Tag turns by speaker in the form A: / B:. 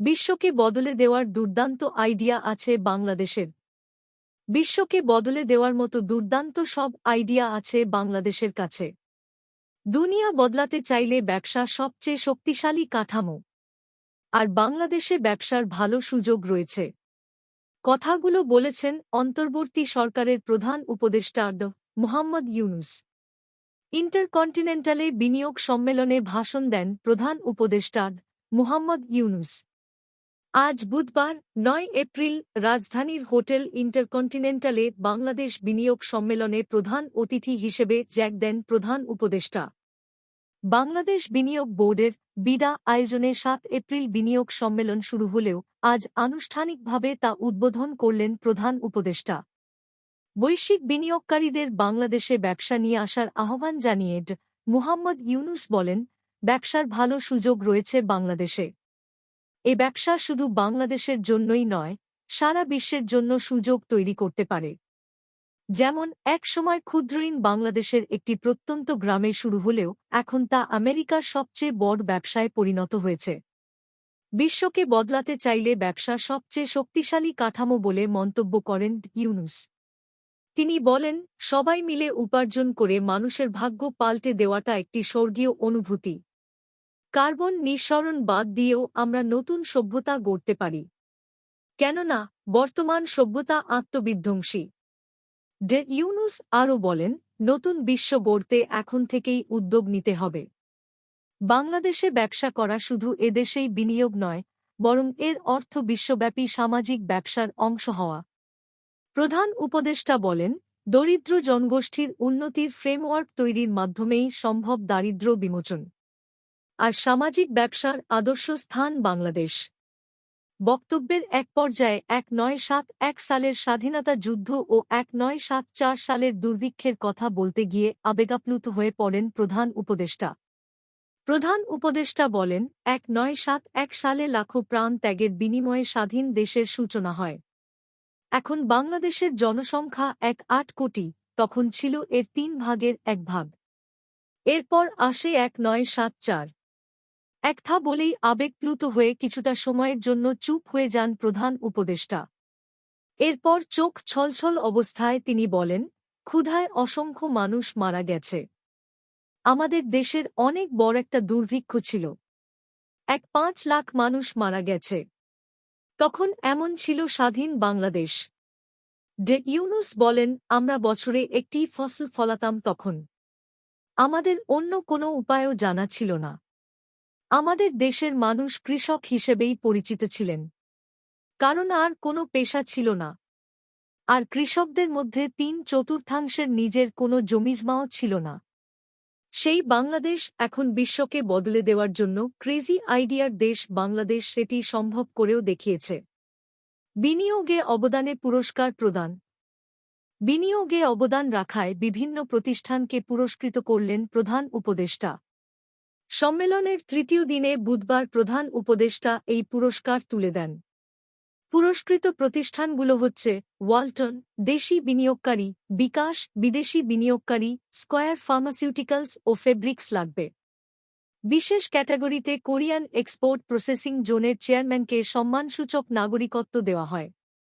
A: বিশ্বকে বদলে দেওয়ার দুর্দান্ত আইডিয়া আছে বাংলাদেশের। বিশ্বকে বদলে দেওয়ার মতো দুর্দান্ত সব আইডিয়া আছে বাংলাদেশের কাছে। দুনিয়া বদলাতে চাইলে ব্যবসা সবচেয়ে শক্তিশালী কাঠামো। আর বাংলাদেশে ব্যবসার ভালো সুযোগ রয়েছে। কথাগুলো বলেছেন অন্তর্বর্তী সরকারের প্রধান উপদেষ্টা ড মোহাম্মদ ইউনুস। ইন্টারকন্টিনেন্টালে বিনিয়োগ সম্মেলনে ভাষণ দেন প্রধান উপদেষ্টা মুহাম্মদ ইউনুস। আজ বুধবার, নয় এপ্রিল, রাজধানীর হোটেল ইন্টারকন্টিনেন্টালে বাংলাদেশ বিনিয়োগ সম্মেলনে প্রধান অতিথি হিসেবে জ্যাক দেন প্রধান উপদেষ্টা। বাংলাদেশ বিনিয়োগ বোর্ডের বিডা আয়োজনে সাত এপ্রিল বিনিয়োগ সম্মেলন শুরু হলেও আজ আনুষ্ঠানিকভাবে তা উদ্বোধন করলেন প্রধান উপদেষ্টা। বৈশ্বিক বিনিয়োগকারীদের বাংলাদেশে ব্যবসা নিয়ে আসার আহ্বান জানিয়ে মুহাম্মদ ইউনুস বলেন, ব্যবসার ভালো সুযোগ রয়েছে বাংলাদেশে। এ ব্যবসা শুধু বাংলাদেশের জন্যই নয়, সারা বিশ্বের জন্য সুযোগ তৈরি করতে পারে। যেমন এক সময় ক্ষুদ্রঋণ বাংলাদেশের একটি প্রত্যন্ত গ্রামে শুরু হলেও এখন তা আমেরিকার সবচেয়ে বড় ব্যবসায় পরিণত হয়েছে। বিশ্বকে বদলাতে চাইলে ব্যবসা সবচেয়ে শক্তিশালী কাঠামো বলে মন্তব্য করেন ইউনুস। তিনি বলেন, সবাই মিলে উপার্জন করে মানুষের ভাগ্য পাল্টে দেওয়াটা একটি স্বর্গীয় অনুভূতি। কার্বন নিঃসরণ বাদ দিয়েও আমরা নতুন সভ্যতা গড়তে পারি। কেননা, বর্তমান সভ্যতা আত্মবিধ্বংসী। ডে ইউনুস আরও বলেন, নতুন বিশ্ব গড়তে এখন থেকেই উদ্যোগ নিতে হবে। বাংলাদেশে ব্যবসা করা শুধু এদেশেই বিনিয়োগ নয়, বরং এর অর্থ বিশ্বব্যাপী সামাজিক ব্যবসার অংশ হওয়া। প্রধান উপদেষ্টা বলেন, দরিদ্র জনগোষ্ঠীর উন্নতির ফ্রেমওয়ার্ক তৈরির মাধ্যমেই সম্ভব দারিদ্র্য বিমোচন। আর সামাজিক ব্যবসার আদর্শ স্থান বাংলাদেশ। বক্তব্যের এক পর্যায়ে এক নয় সাত এক সালের স্বাধীনতা যুদ্ধ ও এক নয় সাত চার সালের দুর্ভিক্ষের কথা বলতে গিয়ে আবেগাপ্লুত হয়ে পড়েন প্রধান উপদেষ্টা। প্রধান উপদেষ্টা বলেন, এক নয় সাত এক সালে লাখো প্রাণ ত্যাগের বিনিময়ে স্বাধীন দেশের সূচনা হয়। এখন বাংলাদেশের জনসংখ্যা এক আট কোটি, তখন ছিল এর তিন ভাগের এক ভাগ। এরপর আসে এক নয় সাত চার। একথা বলেই আবেগপ্লুত হয়ে কিছুটা সময়ের জন্য চুপ হয়ে যান প্রধান উপদেষ্টা। এরপর চোখ ছলছল অবস্থায় তিনি বলেন, ক্ষুধায় অসংখ্য মানুষ মারা গেছে। আমাদের দেশের অনেক বড় একটা দুর্ভিক্ষ ছিল। এক পাঁচ লাখ মানুষ মারা গেছে। তখন এমন ছিল স্বাধীন বাংলাদেশ। ডে ইউনুস বলেন, আমরা বছরে একটি ফসল ফলাতাম তখন। আমাদের অন্য কোনো উপায়ও জানা ছিল না। আমাদের দেশের মানুষ কৃষক হিসেবেই পরিচিত ছিলেন। কারণ আর কোনো পেশা ছিল না। আর কৃষকদের মধ্যে তিন চতুর্থাংশের নিজের কোনো জমিজমাও ছিল না। সেই বাংলাদেশ এখন বিশ্বকে বদলে দেওয়ার জন্য ক্রেজি আইডিয়ার দেশ বাংলাদেশ সেটি সম্ভব করেও দেখিয়েছে। বিনিয়োগে অবদানে পুরস্কার প্রদান। বিনিয়োগে অবদান রাখায় বিভিন্ন প্রতিষ্ঠানকে পুরস্কৃত করলেন প্রধান উপদেষ্টা। সম্মেলনের তৃতীয় দিনে বুধবার প্রধান উপদেষ্টা এই পুরস্কার তুলে দেন। পুরস্কৃত প্রতিষ্ঠানগুলো হচ্ছে ওয়ালটন, দেশি বিনিয়োগকারী, বিকাশ, বিদেশি বিনিয়োগকারী, স্কয়ার ফার্মাসিউটিক্যালস ও ফেব্রিক্স লাগবে। বিশেষ ক্যাটাগরিতে কোরিয়ান এক্সপোর্ট প্রসেসিং জোনের চেয়ারম্যানকে সম্মানসূচক নাগরিকত্ব দেওয়া হয়।